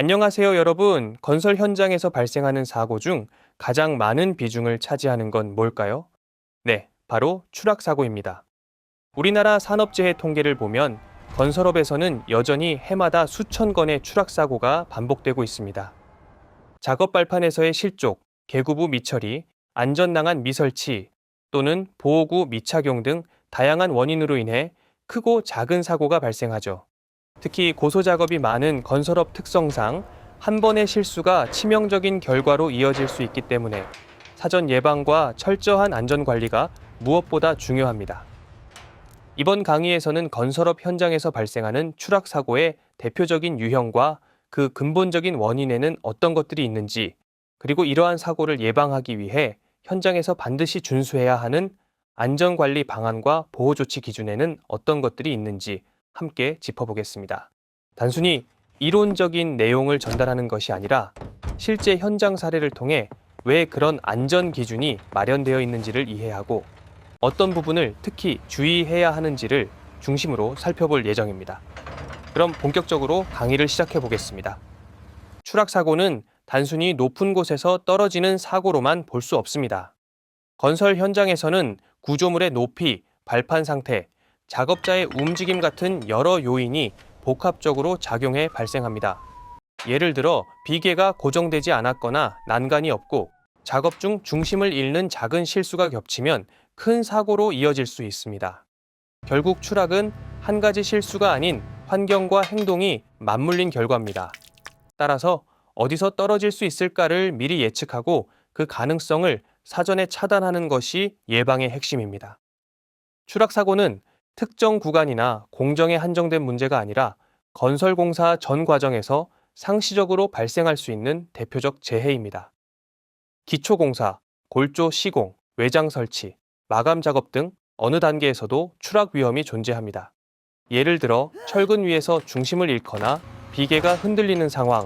안녕하세요, 여러분. 건설 현장에서 발생하는 사고 중 가장 많은 비중을 차지하는 건 뭘까요? 네, 바로 추락 사고입니다. 우리나라 산업재해 통계를 보면 건설업에서는 여전히 해마다 수천 건의 추락 사고가 반복되고 있습니다. 작업 발판에서의 실족, 개구부 미처리, 안전낭한 미설치 또는 보호구 미착용 등 다양한 원인으로 인해 크고 작은 사고가 발생하죠. 특히 고소 작업이 많은 건설업 특성상 한 번의 실수가 치명적인 결과로 이어질 수 있기 때문에 사전 예방과 철저한 안전 관리가 무엇보다 중요합니다. 이번 강의에서는 건설업 현장에서 발생하는 추락 사고의 대표적인 유형과 그 근본적인 원인에는 어떤 것들이 있는지, 그리고 이러한 사고를 예방하기 위해 현장에서 반드시 준수해야 하는 안전관리 방안과 보호조치 기준에는 어떤 것들이 있는지 함께 짚어보겠습니다. 단순히 이론적인 내용을 전달하는 것이 아니라 실제 현장 사례를 통해 왜 그런 안전 기준이 마련되어 있는지를 이해하고 어떤 부분을 특히 주의해야 하는지를 중심으로 살펴볼 예정입니다. 그럼 본격적으로 강의를 시작해 보겠습니다. 추락 사고는 단순히 높은 곳에서 떨어지는 사고로만 볼 수 없습니다. 건설 현장에서는 구조물의 높이, 발판 상태, 작업자의 움직임 같은 여러 요인이 복합적으로 작용해 발생합니다. 예를 들어 비계가 고정되지 않았거나 난간이 없고 작업 중 중심을 잃는 작은 실수가 겹치면 큰 사고로 이어질 수 있습니다. 결국 추락은 한 가지 실수가 아닌 환경과 행동이 맞물린 결과입니다. 따라서 어디서 떨어질 수 있을까를 미리 예측하고 그 가능성을 사전에 차단하는 것이 예방의 핵심입니다. 추락 사고는 특정 구간이나 공정에 한정된 문제가 아니라 건설 공사 전 과정에서 상시적으로 발생할 수 있는 대표적 재해입니다. 기초공사, 골조 시공, 외장 설치, 마감 작업 등 어느 단계에서도 추락 위험이 존재합니다. 예를 들어 철근 위에서 중심을 잃거나 비계가 흔들리는 상황,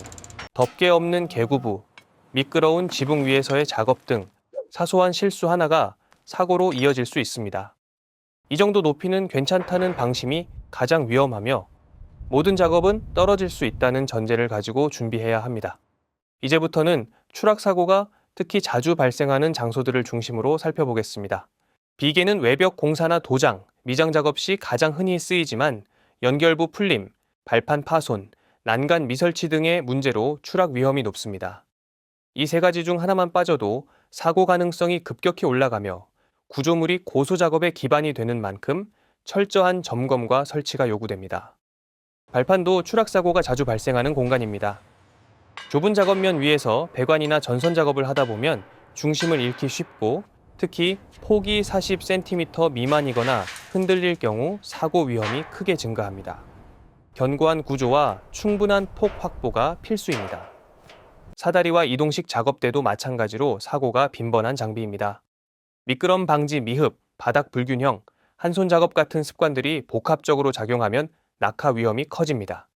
덮개 없는 개구부, 미끄러운 지붕 위에서의 작업 등 사소한 실수 하나가 사고로 이어질 수 있습니다. 이 정도 높이는 괜찮다는 방심이 가장 위험하며 모든 작업은 떨어질 수 있다는 전제를 가지고 준비해야 합니다. 이제부터는 추락 사고가 특히 자주 발생하는 장소들을 중심으로 살펴보겠습니다. 비계는 외벽 공사나 도장, 미장 작업 시 가장 흔히 쓰이지만 연결부 풀림, 발판 파손, 난간 미설치 등의 문제로 추락 위험이 높습니다. 이 세 가지 중 하나만 빠져도 사고 가능성이 급격히 올라가며 구조물이 고소 작업의 기반이 되는 만큼 철저한 점검과 설치가 요구됩니다. 발판도 추락 사고가 자주 발생하는 공간입니다. 좁은 작업면 위에서 배관이나 전선 작업을 하다 보면 중심을 잃기 쉽고 특히 폭이 40cm 미만이거나 흔들릴 경우 사고 위험이 크게 증가합니다. 견고한 구조와 충분한 폭 확보가 필수입니다. 사다리와 이동식 작업대도 마찬가지로 사고가 빈번한 장비입니다. 미끄럼 방지 미흡, 바닥 불균형, 한손 작업 같은 습관들이 복합적으로 작용하면 낙하 위험이 커집니다.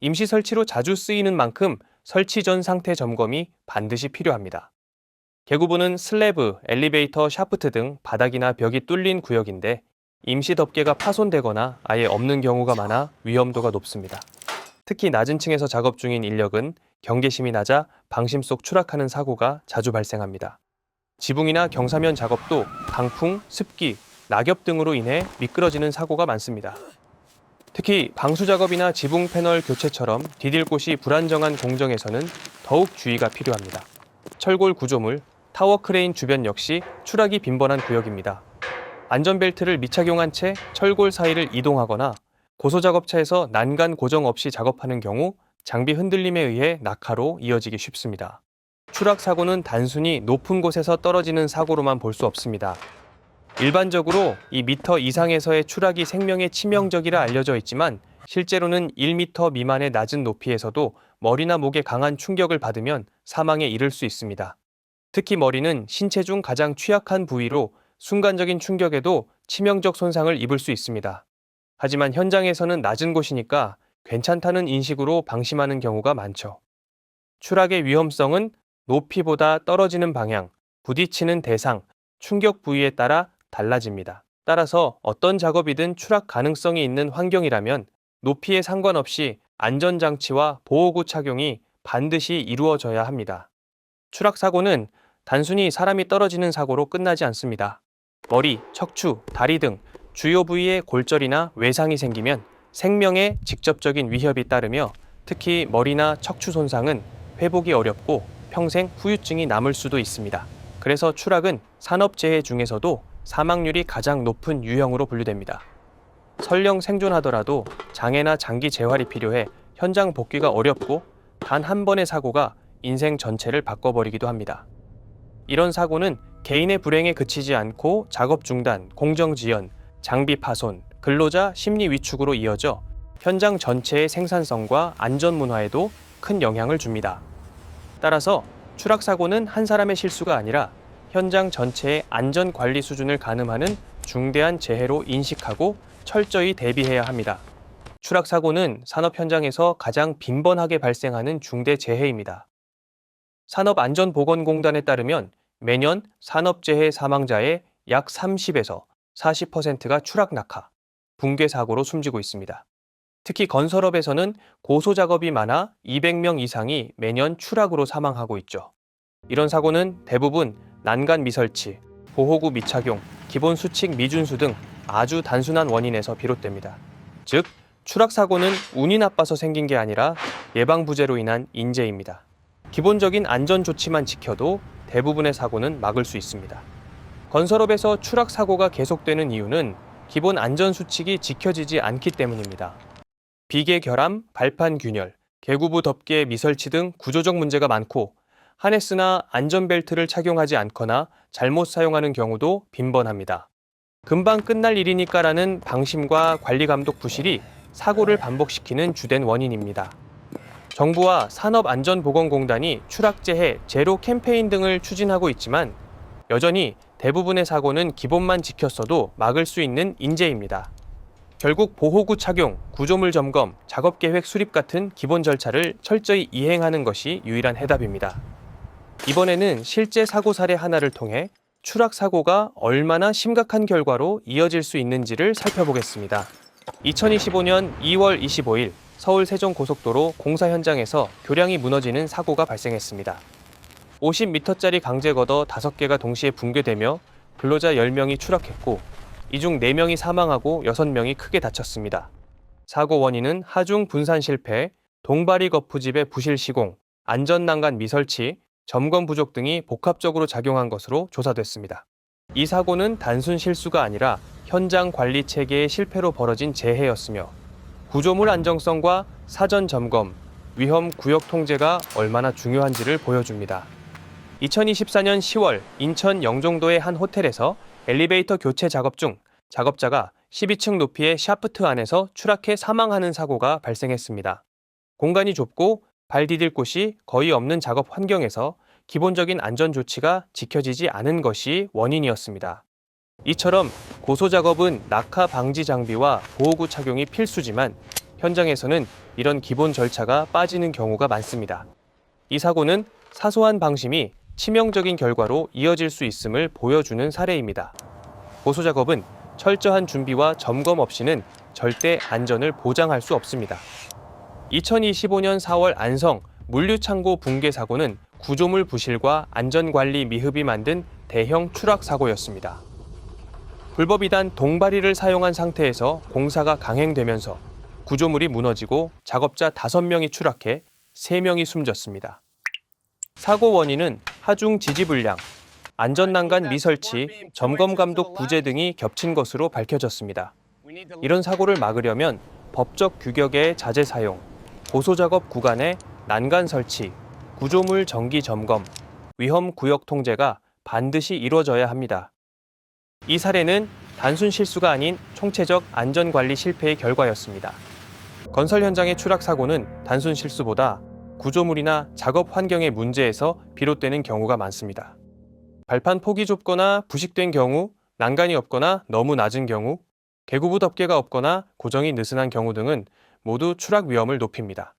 임시 설치로 자주 쓰이는 만큼 설치 전 상태 점검이 반드시 필요합니다. 개구부는 슬래브, 엘리베이터, 샤프트 등 바닥이나 벽이 뚫린 구역인데 임시 덮개가 파손되거나 아예 없는 경우가 많아 위험도가 높습니다. 특히 낮은 층에서 작업 중인 인력은 경계심이 낮아 방심 속 추락하는 사고가 자주 발생합니다. 지붕이나 경사면 작업도 강풍, 습기, 낙엽 등으로 인해 미끄러지는 사고가 많습니다. 특히 방수 작업이나 지붕 패널 교체처럼 디딜 곳이 불안정한 공정에서는 더욱 주의가 필요합니다. 철골 구조물, 타워 크레인 주변 역시 추락이 빈번한 구역입니다. 안전벨트를 미착용한 채 철골 사이를 이동하거나 고소작업차에서 난간 고정 없이 작업하는 경우 장비 흔들림에 의해 낙하로 이어지기 쉽습니다. 추락 사고는 단순히 높은 곳에서 떨어지는 사고로만 볼 수 없습니다. 일반적으로 2m 이상에서의 추락이 생명에 치명적이라 알려져 있지만 실제로는 1m 미만의 낮은 높이에서도 머리나 목에 강한 충격을 받으면 사망에 이를 수 있습니다. 특히 머리는 신체 중 가장 취약한 부위로 순간적인 충격에도 치명적 손상을 입을 수 있습니다. 하지만 현장에서는 낮은 곳이니까 괜찮다는 인식으로 방심하는 경우가 많죠. 추락의 위험성은 높이보다 떨어지는 방향, 부딪히는 대상, 충격 부위에 따라 달라집니다. 따라서 어떤 작업이든 추락 가능성이 있는 환경이라면 높이에 상관없이 안전장치와 보호구 착용이 반드시 이루어져야 합니다. 추락 사고는 단순히 사람이 떨어지는 사고로 끝나지 않습니다. 머리, 척추, 다리 등 주요 부위에 골절이나 외상이 생기면 생명에 직접적인 위협이 따르며 특히 머리나 척추 손상은 회복이 어렵고 평생 후유증이 남을 수도 있습니다. 그래서 추락은 산업재해 중에서도 사망률이 가장 높은 유형으로 분류됩니다. 설령 생존하더라도 장애나 장기 재활이 필요해 현장 복귀가 어렵고 단 한 번의 사고가 인생 전체를 바꿔버리기도 합니다. 이런 사고는 개인의 불행에 그치지 않고 작업 중단, 공정 지연, 장비 파손, 근로자 심리 위축으로 이어져 현장 전체의 생산성과 안전 문화에도 큰 영향을 줍니다. 따라서 추락 사고는 한 사람의 실수가 아니라 현장 전체의 안전 관리 수준을 가늠하는 중대한 재해로 인식하고 철저히 대비해야 합니다. 추락 사고는 산업 현장에서 가장 빈번하게 발생하는 중대 재해입니다. 산업안전보건공단에 따르면 매년 산업재해 사망자의 약 30에서 40%가 추락 낙하, 붕괴 사고로 숨지고 있습니다. 특히 건설업에서는 고소 작업이 많아 200명 이상이 매년 추락으로 사망하고 있죠. 이런 사고는 대부분 난간 미설치, 보호구 미착용, 기본 수칙 미준수 등 아주 단순한 원인에서 비롯됩니다. 즉, 추락 사고는 운이 나빠서 생긴 게 아니라 예방 부재로 인한 인재입니다. 기본적인 안전 조치만 지켜도 대부분의 사고는 막을 수 있습니다. 건설업에서 추락 사고가 계속되는 이유는 기본 안전 수칙이 지켜지지 않기 때문입니다. 비계 결함, 발판 균열, 개구부 덮개 미설치 등 구조적 문제가 많고 하네스나 안전벨트를 착용하지 않거나 잘못 사용하는 경우도 빈번합니다. 금방 끝날 일이니까라는 방심과 관리 감독 부실이 사고를 반복시키는 주된 원인입니다. 정부와 산업안전보건공단이 추락재해 제로 캠페인 등을 추진하고 있지만 여전히 대부분의 사고는 기본만 지켰어도 막을 수 있는 인재입니다. 결국 보호구 착용, 구조물 점검, 작업 계획 수립 같은 기본 절차를 철저히 이행하는 것이 유일한 해답입니다. 이번에는 실제 사고 사례 하나를 통해 추락 사고가 얼마나 심각한 결과로 이어질 수 있는지를 살펴보겠습니다. 2025년 2월 25일 서울 세종고속도로 공사 현장에서 교량이 무너지는 사고가 발생했습니다. 50m짜리 강제 걷어 5개가 동시에 붕괴되며 근로자 10명이 추락했고 이 중 4명이 사망하고 6명이 크게 다쳤습니다. 사고 원인은 하중 분산 실패, 동바리 거푸집의 부실 시공, 안전난간 미설치, 점검 부족 등이 복합적으로 작용한 것으로 조사됐습니다. 이 사고는 단순 실수가 아니라 현장 관리 체계의 실패로 벌어진 재해였으며 구조물 안정성과 사전 점검, 위험 구역 통제가 얼마나 중요한지를 보여줍니다. 2024년 10월 인천 영종도의 한 호텔에서 엘리베이터 교체 작업 중 작업자가 12층 높이의 샤프트 안에서 추락해 사망하는 사고가 발생했습니다. 공간이 좁고 발 디딜 곳이 거의 없는 작업 환경에서 기본적인 안전 조치가 지켜지지 않은 것이 원인이었습니다. 이처럼 고소 작업은 낙하 방지 장비와 보호구 착용이 필수지만 현장에서는 이런 기본 절차가 빠지는 경우가 많습니다. 이 사고는 사소한 방심이 치명적인 결과로 이어질 수 있음을 보여주는 사례입니다. 고소 작업은 철저한 준비와 점검 없이는 절대 안전을 보장할 수 없습니다. 2025년 4월 안성 물류창고 붕괴 사고는 구조물 부실과 안전관리 미흡이 만든 대형 추락 사고였습니다. 불법이단 동바리를 사용한 상태에서 공사가 강행되면서 구조물이 무너지고 작업자 5명이 추락해 3명이 숨졌습니다. 사고 원인은 하중 지지 불량, 안전난간 미설치, 점검 감독 부재 등이 겹친 것으로 밝혀졌습니다. 이런 사고를 막으려면 법적 규격의 자재 사용, 고소 작업 구간의 난간 설치, 구조물 정기 점검, 위험 구역 통제가 반드시 이루어져야 합니다. 이 사례는 단순 실수가 아닌 총체적 안전 관리 실패의 결과였습니다. 건설 현장의 추락 사고는 단순 실수보다 구조물이나 작업 환경의 문제에서 비롯되는 경우가 많습니다. 발판 폭이 좁거나 부식된 경우, 난간이 없거나 너무 낮은 경우, 개구부 덮개가 없거나 고정이 느슨한 경우 등은 모두 추락 위험을 높입니다.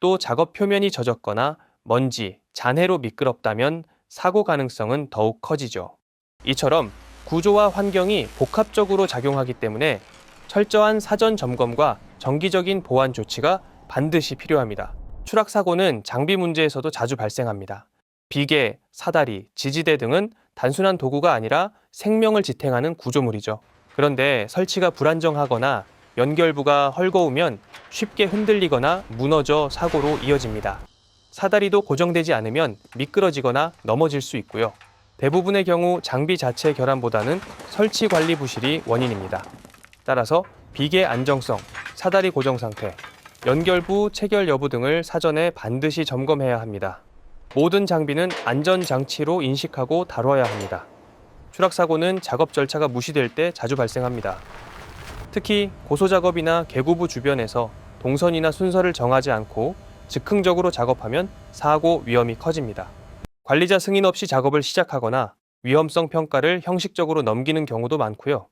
또 작업 표면이 젖었거나 먼지, 잔해로 미끄럽다면 사고 가능성은 더욱 커지죠. 이처럼 구조와 환경이 복합적으로 작용하기 때문에 철저한 사전 점검과 정기적인 보안 조치가 반드시 필요합니다. 추락 사고는 장비 문제에서도 자주 발생합니다. 비계, 사다리, 지지대 등은 단순한 도구가 아니라 생명을 지탱하는 구조물이죠. 그런데 설치가 불안정하거나 연결부가 헐거우면 쉽게 흔들리거나 무너져 사고로 이어집니다. 사다리도 고정되지 않으면 미끄러지거나 넘어질 수 있고요. 대부분의 경우 장비 자체 결함보다는 설치 관리 부실이 원인입니다. 따라서 비계 안정성, 사다리 고정 상태, 연결부 체결 여부 등을 사전에 반드시 점검해야 합니다. 모든 장비는 안전 장치로 인식하고 다뤄야 합니다. 추락 사고는 작업 절차가 무시될 때 자주 발생합니다. 특히 고소 작업이나 개구부 주변에서 동선이나 순서를 정하지 않고 즉흥적으로 작업하면 사고 위험이 커집니다. 관리자 승인 없이 작업을 시작하거나 위험성 평가를 형식적으로 넘기는 경우도 많고요.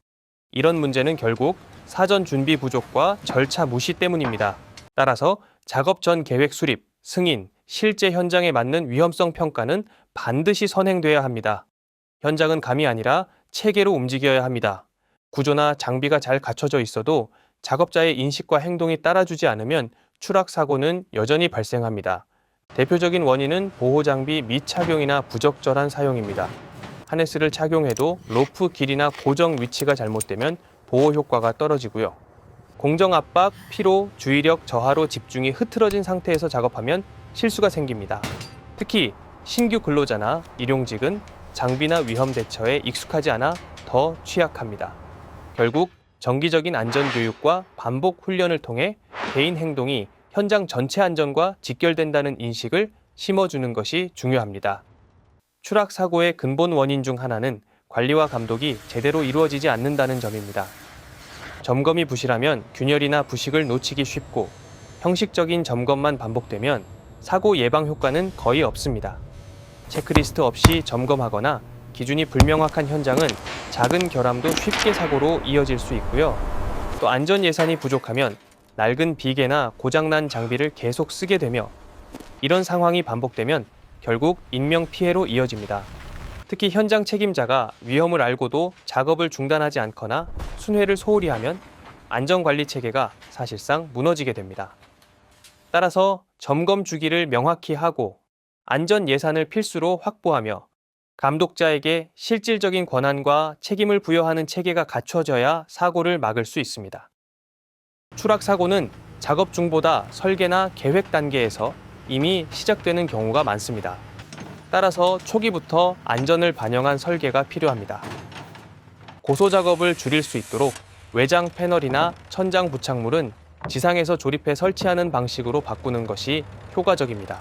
이런 문제는 결국 사전 준비 부족과 절차 무시 때문입니다. 따라서 작업 전 계획 수립, 승인, 실제 현장에 맞는 위험성 평가는 반드시 선행돼야 합니다. 현장은 감이 아니라 체계로 움직여야 합니다. 구조나 장비가 잘 갖춰져 있어도 작업자의 인식과 행동이 따라주지 않으면 추락 사고는 여전히 발생합니다. 대표적인 원인은 보호 장비 미착용이나 부적절한 사용입니다. 하네스를 착용해도 로프 길이나 고정 위치가 잘못되면 보호 효과가 떨어지고요. 공정 압박, 피로, 주의력 저하로 집중이 흐트러진 상태에서 작업하면 실수가 생깁니다. 특히 신규 근로자나 일용직은 장비나 위험 대처에 익숙하지 않아 더 취약합니다. 결국 정기적인 안전 교육과 반복 훈련을 통해 개인 행동이 현장 전체 안전과 직결된다는 인식을 심어주는 것이 중요합니다. 추락 사고의 근본 원인 중 하나는 관리와 감독이 제대로 이루어지지 않는다는 점입니다. 점검이 부실하면 균열이나 부식을 놓치기 쉽고 형식적인 점검만 반복되면 사고 예방 효과는 거의 없습니다. 체크리스트 없이 점검하거나 기준이 불명확한 현장은 작은 결함도 쉽게 사고로 이어질 수 있고요. 또 안전 예산이 부족하면 낡은 비계나 고장난 장비를 계속 쓰게 되며 이런 상황이 반복되면 결국 인명 피해로 이어집니다. 특히 현장 책임자가 위험을 알고도 작업을 중단하지 않거나 순회를 소홀히 하면 안전관리 체계가 사실상 무너지게 됩니다. 따라서 점검 주기를 명확히 하고 안전 예산을 필수로 확보하며 감독자에게 실질적인 권한과 책임을 부여하는 체계가 갖춰져야 사고를 막을 수 있습니다. 추락 사고는 작업 중보다 설계나 계획 단계에서 이미 시작되는 경우가 많습니다. 따라서 초기부터 안전을 반영한 설계가 필요합니다. 고소 작업을 줄일 수 있도록 외장 패널이나 천장 부착물은 지상에서 조립해 설치하는 방식으로 바꾸는 것이 효과적입니다.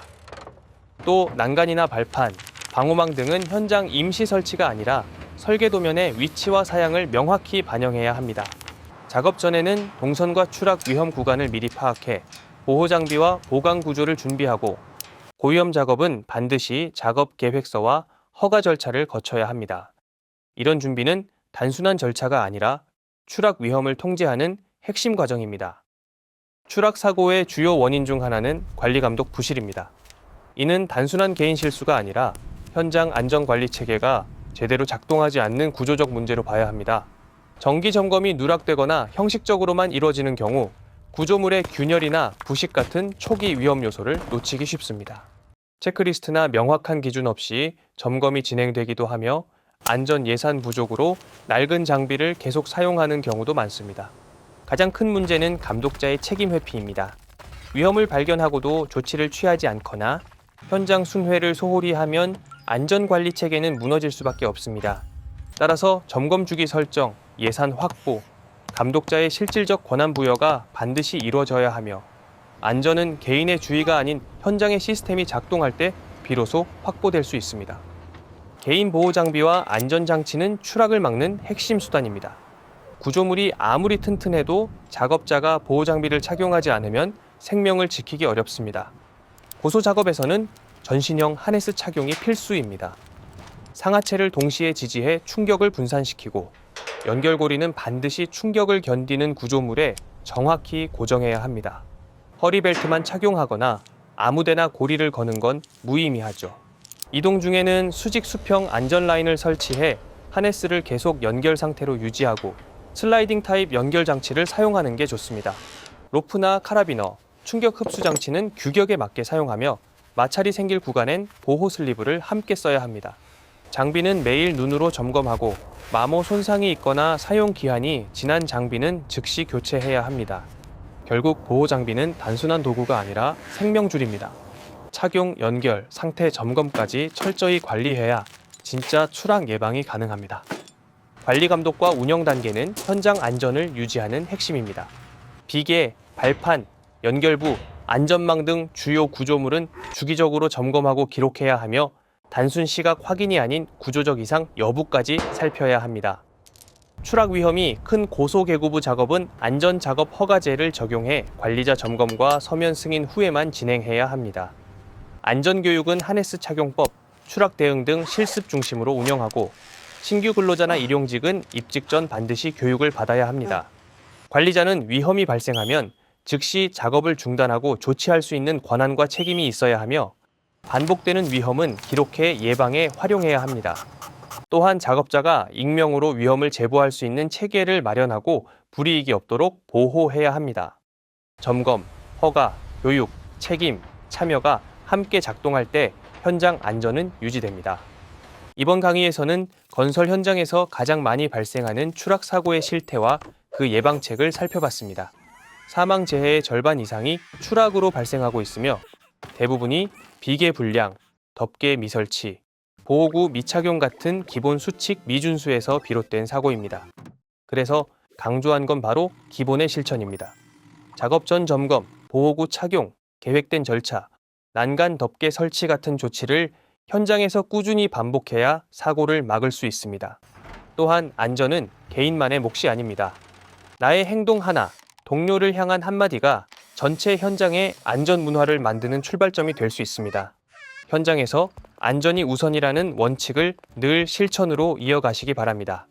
또 난간이나 발판, 방호망 등은 현장 임시 설치가 아니라 설계 도면의 위치와 사양을 명확히 반영해야 합니다. 작업 전에는 동선과 추락 위험 구간을 미리 파악해 보호 장비와 보강 구조를 준비하고 고위험 작업은 반드시 작업 계획서와 허가 절차를 거쳐야 합니다. 이런 준비는 단순한 절차가 아니라 추락 위험을 통제하는 핵심 과정입니다. 추락 사고의 주요 원인 중 하나는 관리 감독 부실입니다. 이는 단순한 개인 실수가 아니라 현장 안전 관리 체계가 제대로 작동하지 않는 구조적 문제로 봐야 합니다. 정기 점검이 누락되거나 형식적으로만 이루어지는 경우 구조물의 균열이나 부식 같은 초기 위험 요소를 놓치기 쉽습니다. 체크리스트나 명확한 기준 없이 점검이 진행되기도 하며 안전 예산 부족으로 낡은 장비를 계속 사용하는 경우도 많습니다. 가장 큰 문제는 감독자의 책임 회피입니다. 위험을 발견하고도 조치를 취하지 않거나 현장 순회를 소홀히 하면 안전 관리 체계는 무너질 수밖에 없습니다. 따라서 점검 주기 설정, 예산 확보, 감독자의 실질적 권한 부여가 반드시 이루어져야 하며 안전은 개인의 주의가 아닌 현장의 시스템이 작동할 때 비로소 확보될 수 있습니다. 개인 보호 장비와 안전 장치는 추락을 막는 핵심 수단입니다. 구조물이 아무리 튼튼해도 작업자가 보호 장비를 착용하지 않으면 생명을 지키기 어렵습니다. 고소 작업에서는 전신형 하네스 착용이 필수입니다. 상하체를 동시에 지지해 충격을 분산시키고 연결고리는 반드시 충격을 견디는 구조물에 정확히 고정해야 합니다. 허리벨트만 착용하거나 아무데나 고리를 거는 건 무의미하죠. 이동 중에는 수직 수평 안전 라인을 설치해 하네스를 계속 연결 상태로 유지하고 슬라이딩 타입 연결 장치를 사용하는 게 좋습니다. 로프나 카라비너, 충격 흡수 장치는 규격에 맞게 사용하며 마찰이 생길 구간엔 보호 슬리브를 함께 써야 합니다. 장비는 매일 눈으로 점검하고 마모 손상이 있거나 사용 기한이 지난 장비는 즉시 교체해야 합니다. 결국 보호 장비는 단순한 도구가 아니라 생명줄입니다. 착용, 연결, 상태 점검까지 철저히 관리해야 진짜 추락 예방이 가능합니다. 관리 감독과 운영 단계는 현장 안전을 유지하는 핵심입니다. 비계, 발판, 연결부, 안전망 등 주요 구조물은 주기적으로 점검하고 기록해야 하며 단순 시각 확인이 아닌 구조적 이상 여부까지 살펴야 합니다. 추락 위험이 큰 고소개구부 작업은 안전 작업 허가제를 적용해 관리자 점검과 서면 승인 후에만 진행해야 합니다. 안전교육은 하네스 착용법, 추락 대응 등 실습 중심으로 운영하고 신규 근로자나 일용직은 입직 전 반드시 교육을 받아야 합니다. 관리자는 위험이 발생하면 즉시 작업을 중단하고 조치할 수 있는 권한과 책임이 있어야 하며 반복되는 위험은 기록해 예방에 활용해야 합니다. 또한 작업자가 익명으로 위험을 제보할 수 있는 체계를 마련하고 불이익이 없도록 보호해야 합니다. 점검, 허가, 교육, 책임, 참여가 함께 작동할 때 현장 안전은 유지됩니다. 이번 강의에서는 건설 현장에서 가장 많이 발생하는 추락 사고의 실태와 그 예방책을 살펴봤습니다. 사망 재해의 절반 이상이 추락으로 발생하고 있으며 대부분이 비계 불량, 덮개 미설치, 보호구 미착용 같은 기본 수칙 미준수에서 비롯된 사고입니다. 그래서 강조한 건 바로 기본의 실천입니다. 작업 전 점검, 보호구 착용, 계획된 절차, 난간 덮개 설치 같은 조치를 현장에서 꾸준히 반복해야 사고를 막을 수 있습니다. 또한 안전은 개인만의 몫이 아닙니다. 나의 행동 하나, 동료를 향한 한마디가 전체 현장의 안전 문화를 만드는 출발점이 될 수 있습니다. 현장에서 안전이 우선이라는 원칙을 늘 실천으로 이어가시기 바랍니다.